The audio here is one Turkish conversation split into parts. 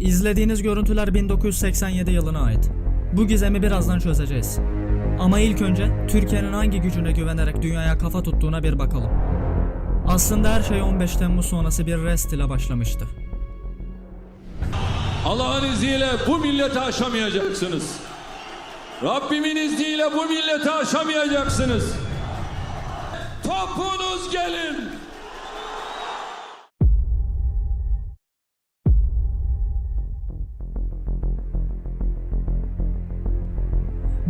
İzlediğiniz görüntüler 1987 yılına ait. Bu gizemi birazdan çözeceğiz. Ama ilk önce Türkiye'nin hangi gücüne güvenerek dünyaya kafa tuttuğuna bir bakalım. Aslında her şey 15 Temmuz sonrası bir rest ile başlamıştı. Allah'ın izniyle bu milleti aşamayacaksınız. Rabbimin izniyle bu milleti aşamayacaksınız. Topunuz gelin.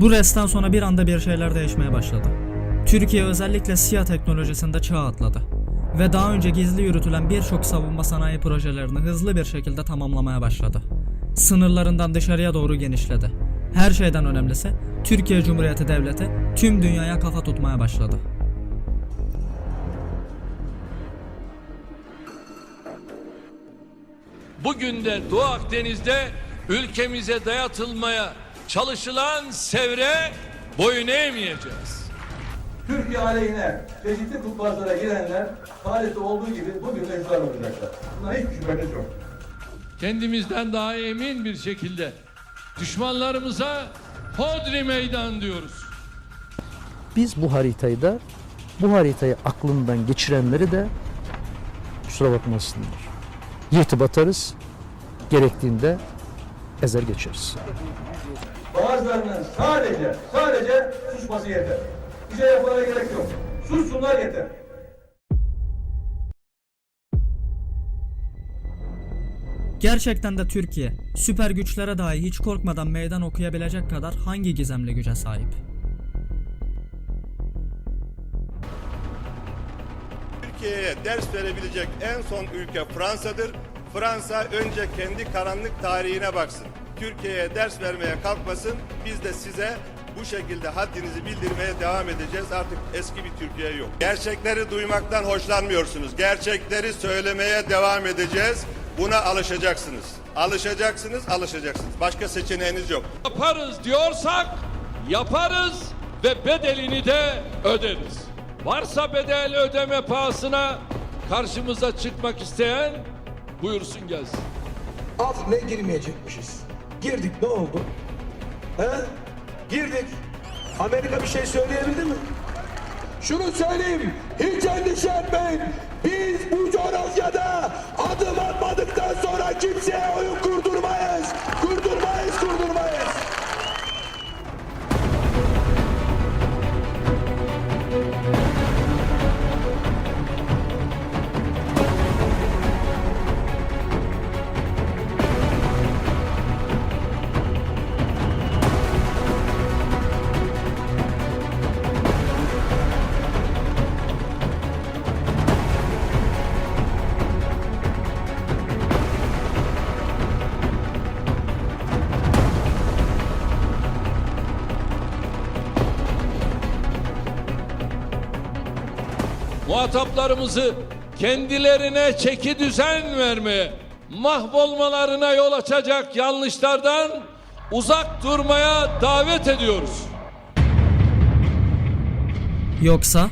Bu restten sonra bir anda bir şeyler değişmeye başladı. Türkiye özellikle SİHA teknolojisinde çağ atladı. Ve daha önce gizli yürütülen birçok savunma sanayi projelerini hızlı bir şekilde tamamlamaya başladı. Sınırlarından dışarıya doğru genişledi. Her şeyden önemlisi Türkiye Cumhuriyeti Devleti tüm dünyaya kafa tutmaya başladı. Bugün de Doğu Akdeniz'de ülkemize dayatılmaya çalışılan sevre boyun eğmeyeceğiz. Türkiye aleyhine çeşitli kumpaslara girenler tarihte olduğu gibi bugün de iftar olacaklar. Buna hiç şüpheniz yok. Kendimizden daha emin bir şekilde düşmanlarımıza hodri meydan diyoruz. Biz bu haritayı da bu haritayı aklından geçirenleri de kusura bakmasınlar. Yırtıp atarız. Gerektiğinde ezer geçeriz. Bazılarının sadece, sadece susması yeter. Bir şey yapmalara gerek yok. Sussunlar yeter. Gerçekten de Türkiye, süper güçlere dahi hiç korkmadan meydan okuyabilecek kadar hangi gizemli güce sahip? Türkiye'ye ders verebilecek en son ülke Fransa'dır. Fransa önce kendi karanlık tarihine baksın. Türkiye'ye ders vermeye kalkmasın. Biz de size bu şekilde haddinizi bildirmeye devam edeceğiz. Artık eski bir Türkiye yok. Gerçekleri duymaktan hoşlanmıyorsunuz. Gerçekleri söylemeye devam edeceğiz. Buna alışacaksınız. Alışacaksınız, alışacaksınız. Başka seçeneğiniz yok. Yaparız diyorsak yaparız ve bedelini de öderiz. Varsa bedel ödeme pahasına karşımıza çıkmak isteyen buyursun gelsin. Af ne girmeyecekmişiz. Girdik ne oldu? He? Girdik. Amerika bir şey söyleyebildi mi? Şunu söyleyeyim. Hiç endişe etmeyin. Biz bu coğrafyada adım atmadıktan sonra kimseye oyun kurdurmayız. Kurdurmayız, kurdurmayız. Muhataplarımızı kendilerine çeki düzen vermeye, mahvolmalarına yol açacak yanlışlardan uzak durmaya davet ediyoruz. Yoksa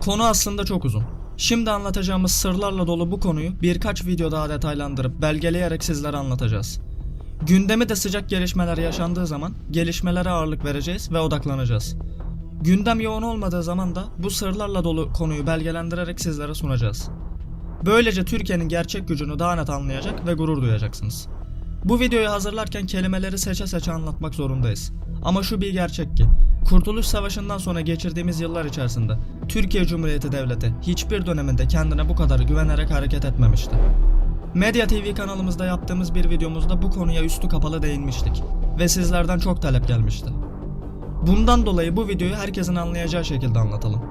Konu aslında çok uzun. Şimdi anlatacağımız sırlarla dolu bu konuyu birkaç video daha detaylandırıp belgeleyerek sizlere anlatacağız. Gündemi de sıcak gelişmeler yaşandığı zaman gelişmelere ağırlık vereceğiz ve odaklanacağız. Gündem yoğun olmadığı zaman da bu sırlarla dolu konuyu belgelendirerek sizlere sunacağız. Böylece Türkiye'nin gerçek gücünü daha net anlayacak ve gurur duyacaksınız. Bu videoyu hazırlarken kelimeleri seçe seçe anlatmak zorundayız. Ama şu bir gerçek ki, Kurtuluş Savaşı'ndan sonra geçirdiğimiz yıllar içerisinde Türkiye Cumhuriyeti Devleti hiçbir döneminde kendine bu kadar güvenerek hareket etmemişti. Medya TV kanalımızda yaptığımız bir videomuzda bu konuya üstü kapalı değinmiştik ve sizlerden çok talep gelmişti. Bundan dolayı bu videoyu herkesin anlayacağı şekilde anlatalım.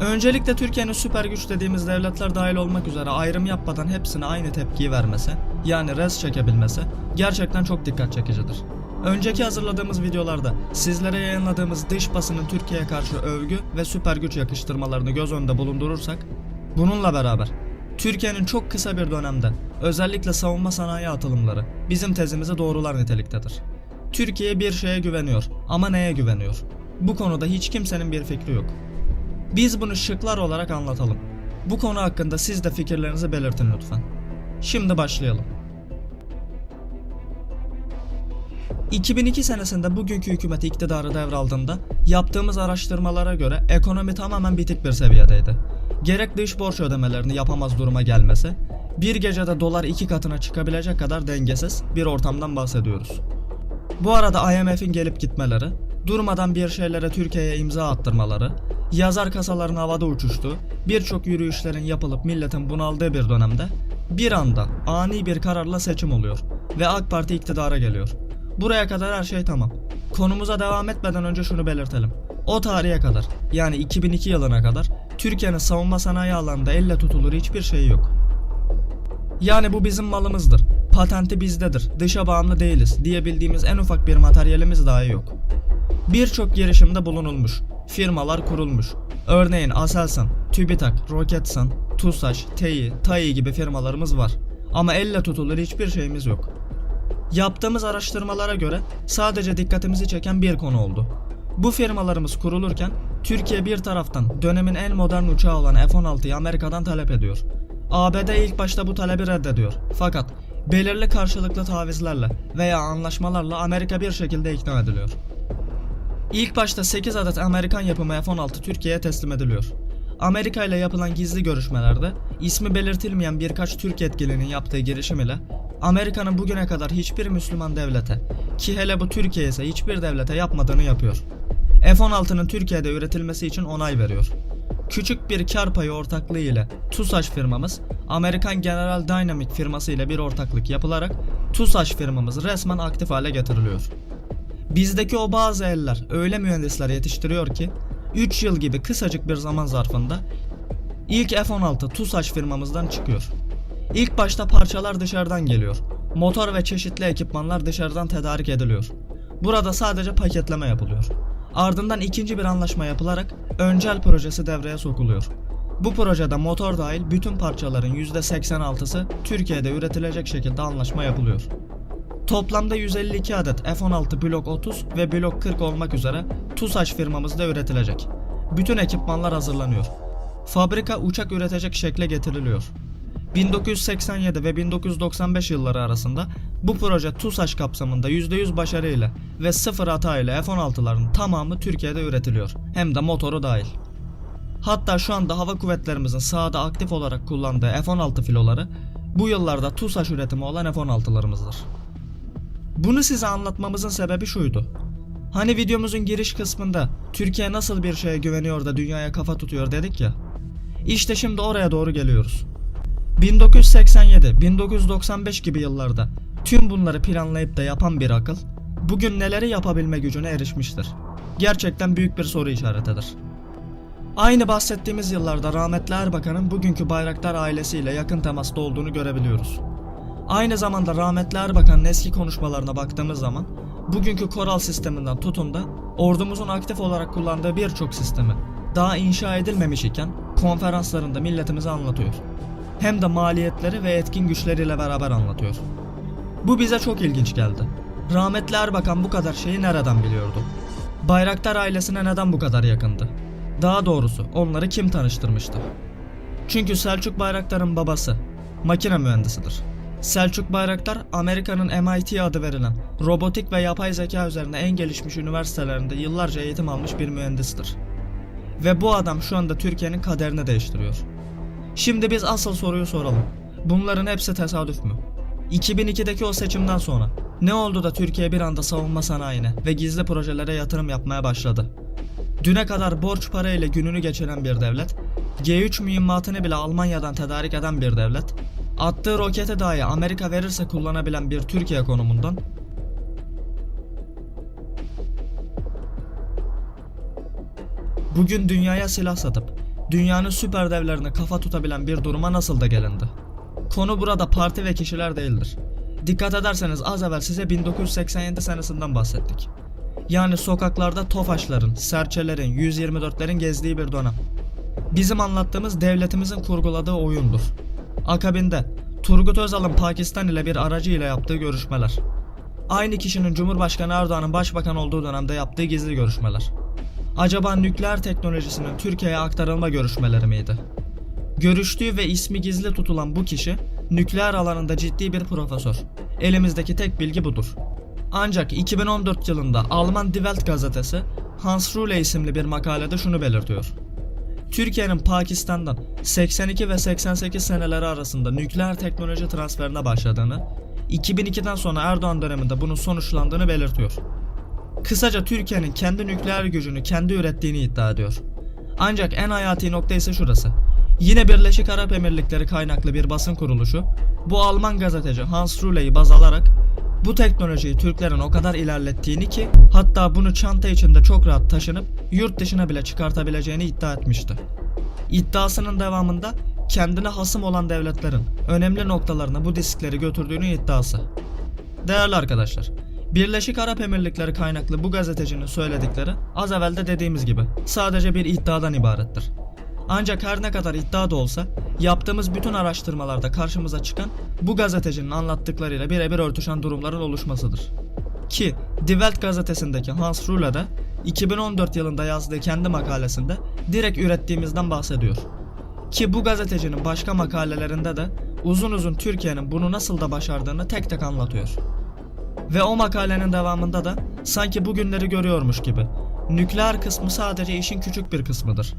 Öncelikle Türkiye'nin süper güç dediğimiz devletler dahil olmak üzere ayrım yapmadan hepsine aynı tepkiyi vermesi, yani res çekebilmesi gerçekten çok dikkat çekicidir. Önceki hazırladığımız videolarda sizlere yayınladığımız dış basının Türkiye'ye karşı övgü ve süper güç yakıştırmalarını göz önünde bulundurursak, bununla beraber Türkiye'nin çok kısa bir dönemde özellikle savunma sanayi atılımları bizim tezimizi doğrular niteliktedir. Türkiye bir şeye güveniyor ama neye güveniyor? Bu konuda hiç kimsenin bir fikri yok. Biz bunu şıklar olarak anlatalım. Bu konu hakkında siz de fikirlerinizi belirtin lütfen. Şimdi başlayalım. 2002 senesinde bugünkü hükümet iktidarı devraldığında yaptığımız araştırmalara göre ekonomi tamamen bitik bir seviyedeydi. Gerek dış borç ödemelerini yapamaz duruma gelmesi, bir gecede dolar iki katına çıkabilecek kadar dengesiz bir ortamdan bahsediyoruz. Bu arada IMF'in gelip gitmeleri, durmadan bir şeylere Türkiye'ye imza attırmaları, yazar kasaların havada uçuştuğu, birçok yürüyüşlerin yapılıp milletin bunaldığı bir dönemde bir anda ani bir kararla seçim oluyor ve AK Parti iktidara geliyor. Buraya kadar her şey tamam. Konumuza devam etmeden önce şunu belirtelim. O tarihe kadar yani 2002 yılına kadar Türkiye'nin savunma sanayi alanında elle tutulur hiçbir şey yok. Yani bu bizim malımızdır. Patenti bizdedir. Dışa bağımlı değiliz diyebildiğimiz en ufak bir materyalimiz dahi yok. Birçok girişimde bulunulmuş. Firmalar kurulmuş. Örneğin Aselsan, TÜBİTAK, Roketsan, TUSAŞ, TEİ, TAİ gibi firmalarımız var. Ama elle tutulur hiçbir şeyimiz yok. Yaptığımız araştırmalara göre sadece dikkatimizi çeken bir konu oldu. Bu firmalarımız kurulurken Türkiye bir taraftan dönemin en modern uçağı olan F-16'yı Amerika'dan talep ediyor. ABD ilk başta bu talebi reddediyor. Fakat belirli karşılıklı tavizlerle veya anlaşmalarla Amerika bir şekilde ikna ediliyor. İlk başta 8 adet Amerikan yapımı F-16 Türkiye'ye teslim ediliyor. Amerika ile yapılan gizli görüşmelerde ismi belirtilmeyen birkaç Türk yetkilinin yaptığı girişim ile Amerika'nın bugüne kadar hiçbir Müslüman devlete ki hele bu Türkiye ise hiçbir devlete yapmadığını yapıyor. F-16'nın Türkiye'de üretilmesi için onay veriyor. Küçük bir kar payı ortaklığı ile TUSAŞ firmamız Amerikan General Dynamic firması ile bir ortaklık yapılarak TUSAŞ firmamız resmen aktif hale getiriliyor. Bizdeki o bazı eller öyle mühendisler yetiştiriyor ki 3 yıl gibi kısacık bir zaman zarfında ilk F-16 TUSAŞ firmamızdan çıkıyor. İlk başta parçalar dışarıdan geliyor. Motor ve çeşitli ekipmanlar dışarıdan tedarik ediliyor. Burada sadece paketleme yapılıyor. Ardından ikinci bir anlaşma yapılarak öncel projesi devreye sokuluyor. Bu projede motor dahil bütün parçaların %86'sı Türkiye'de üretilecek şekilde anlaşma yapılıyor. Toplamda 152 adet F-16 Blok 30 ve Blok 40 olmak üzere TUSAŞ firmamızda üretilecek. Bütün ekipmanlar hazırlanıyor. Fabrika uçak üretecek şekle getiriliyor. 1987 ve 1995 yılları arasında bu proje TUSAŞ kapsamında %100 başarıyla ve sıfır hata ile F-16'ların tamamı Türkiye'de üretiliyor. Hem de motoru dahil. Hatta şu anda hava kuvvetlerimizin sahada aktif olarak kullandığı F-16 filoları bu yıllarda TUSAŞ üretimi olan F-16'larımızdır. Bunu size anlatmamızın sebebi şuydu. Hani videomuzun giriş kısmında Türkiye nasıl bir şeye güveniyor da dünyaya kafa tutuyor dedik ya. İşte şimdi oraya doğru geliyoruz. 1987-1995 gibi yıllarda tüm bunları planlayıp da yapan bir akıl bugün neleri yapabilme gücüne erişmiştir. Gerçekten büyük bir soru işaretidir. Aynı bahsettiğimiz yıllarda rahmetli Erbakan'ın bugünkü Bayraktar ailesiyle yakın temasta olduğunu görebiliyoruz. Aynı zamanda rahmetli Erbakan'ın eski konuşmalarına baktığımız zaman bugünkü koral sisteminden tutun da ordumuzun aktif olarak kullandığı birçok sistemi daha inşa edilmemiş iken konferanslarında milletimize anlatıyor. Hem de maliyetleri ve etkin güçleriyle beraber anlatıyor. Bu bize çok ilginç geldi. Rahmetli Erbakan bu kadar şeyi nereden biliyordu? Bayraktar ailesine neden bu kadar yakındı? Daha doğrusu onları kim tanıştırmıştı? Çünkü Selçuk Bayraktar'ın babası makine mühendisidir. Selçuk Bayraktar, Amerika'nın MIT adı verilen robotik ve yapay zeka üzerine en gelişmiş üniversitelerinde yıllarca eğitim almış bir mühendistir. Ve bu adam şu anda Türkiye'nin kaderini değiştiriyor. Şimdi biz asıl soruyu soralım. Bunların hepsi tesadüf mü? 2002'deki o seçimden sonra ne oldu da Türkiye bir anda savunma sanayine ve gizli projelere yatırım yapmaya başladı? Düne kadar borç para ile gününü geçiren bir devlet, G3 mühimmatını bile Almanya'dan tedarik eden bir devlet, attığı rokete dahi Amerika verirse kullanabilen bir Türkiye konumundan bugün dünyaya silah satıp dünyanın süper devlerine kafa tutabilen bir duruma nasıl da gelindi? Konu burada parti ve kişiler değildir. Dikkat ederseniz az evvel size 1987 senesinden bahsettik. Yani sokaklarda tofaşların, serçelerin, 124'lerin gezdiği bir dönem. Bizim anlattığımız devletimizin kurguladığı oyundur. Akabinde Turgut Özal'ın Pakistan ile bir aracı ile yaptığı görüşmeler. Aynı kişinin Cumhurbaşkanı Erdoğan'ın başbakan olduğu dönemde yaptığı gizli görüşmeler. Acaba nükleer teknolojisinin Türkiye'ye aktarılma görüşmeleri miydi? Görüştüğü ve ismi gizli tutulan bu kişi nükleer alanında ciddi bir profesör. Elimizdeki tek bilgi budur. Ancak 2014 yılında Alman Die Welt gazetesi Hans Rule isimli bir makalede şunu belirtiyor. Türkiye'nin Pakistan'dan 82 ve 88 seneleri arasında nükleer teknoloji transferine başladığını, 2002'den sonra Erdoğan döneminde bunun sonuçlandığını belirtiyor. Kısaca Türkiye'nin kendi nükleer gücünü kendi ürettiğini iddia ediyor. Ancak en hayati nokta ise şurası. Yine Birleşik Arap Emirlikleri kaynaklı bir basın kuruluşu bu Alman gazeteci Hans Rule'yi baz alarak bu teknolojiyi Türklerin o kadar ilerlettiğini ki hatta bunu çanta içinde çok rahat taşınıp yurt dışına bile çıkartabileceğini iddia etmişti. İddiasının devamında kendine hasım olan devletlerin önemli noktalarına bu diskleri götürdüğünü iddiası. Değerli arkadaşlar, Birleşik Arap Emirlikleri kaynaklı bu gazetecinin söyledikleri az evvel de dediğimiz gibi sadece bir iddiadan ibarettir. Ancak her ne kadar iddia da olsa yaptığımız bütün araştırmalarda karşımıza çıkan bu gazetecinin anlattıklarıyla birebir örtüşen durumların oluşmasıdır. Ki Die Welt gazetesindeki Hans Rule de 2014 yılında yazdığı kendi makalesinde direkt ürettiğimizden bahsediyor. Ki bu gazetecinin başka makalelerinde de uzun uzun Türkiye'nin bunu nasıl da başardığını tek tek anlatıyor. Ve o makalenin devamında da sanki bugünleri görüyormuş gibi nükleer kısmı sadece işin küçük bir kısmıdır.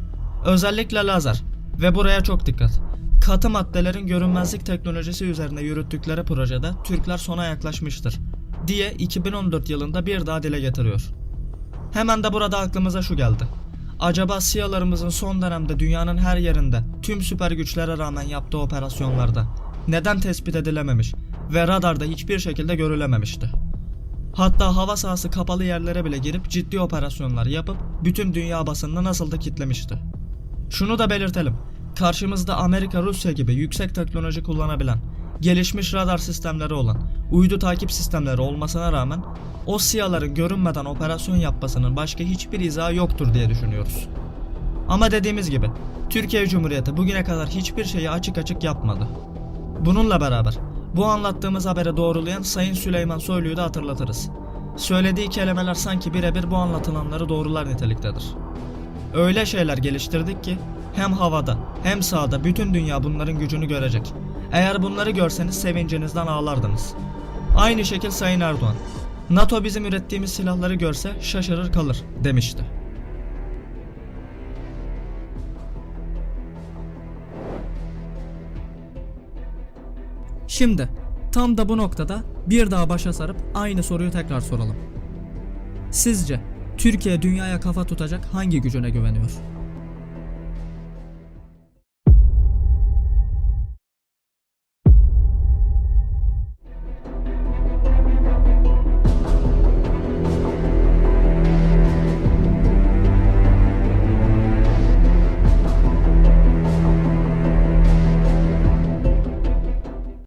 Özellikle lazer ve buraya çok dikkat. Katı maddelerin görünmezlik teknolojisi üzerine yürüttükleri projede Türkler sona yaklaşmıştır diye 2014 yılında bir daha dile getiriyor. Hemen de burada aklımıza şu geldi. Acaba SİHA'larımızın son dönemde dünyanın her yerinde tüm süper güçlere rağmen yaptığı operasyonlarda neden tespit edilememiş ve radarda hiçbir şekilde görülememişti? Hatta hava sahası kapalı yerlere bile girip ciddi operasyonlar yapıp bütün dünya basınını nasıl da kitlemişti. Şunu da belirtelim. Karşımızda Amerika, Rusya gibi yüksek teknoloji kullanabilen, gelişmiş radar sistemleri olan, uydu takip sistemleri olmasına rağmen o SİHA'ların görünmeden operasyon yapmasının başka hiçbir izahı yoktur diye düşünüyoruz. Ama dediğimiz gibi Türkiye Cumhuriyeti bugüne kadar hiçbir şeyi açık açık yapmadı. Bununla beraber bu anlattığımız habere doğrulayan Sayın Süleyman Soylu'yu da hatırlatırız. Söylediği kelimeler sanki birebir bu anlatılanları doğrular niteliktedir. Öyle şeyler geliştirdik ki hem havada hem sahada bütün dünya bunların gücünü görecek. Eğer bunları görseniz sevincinizden ağlardınız. Aynı şekil Sayın Erdoğan. NATO bizim ürettiğimiz silahları görse şaşırır kalır demişti. Şimdi tam da bu noktada bir daha başa sarıp aynı soruyu tekrar soralım. Sizce Türkiye dünyaya kafa tutacak hangi gücüne güveniyor?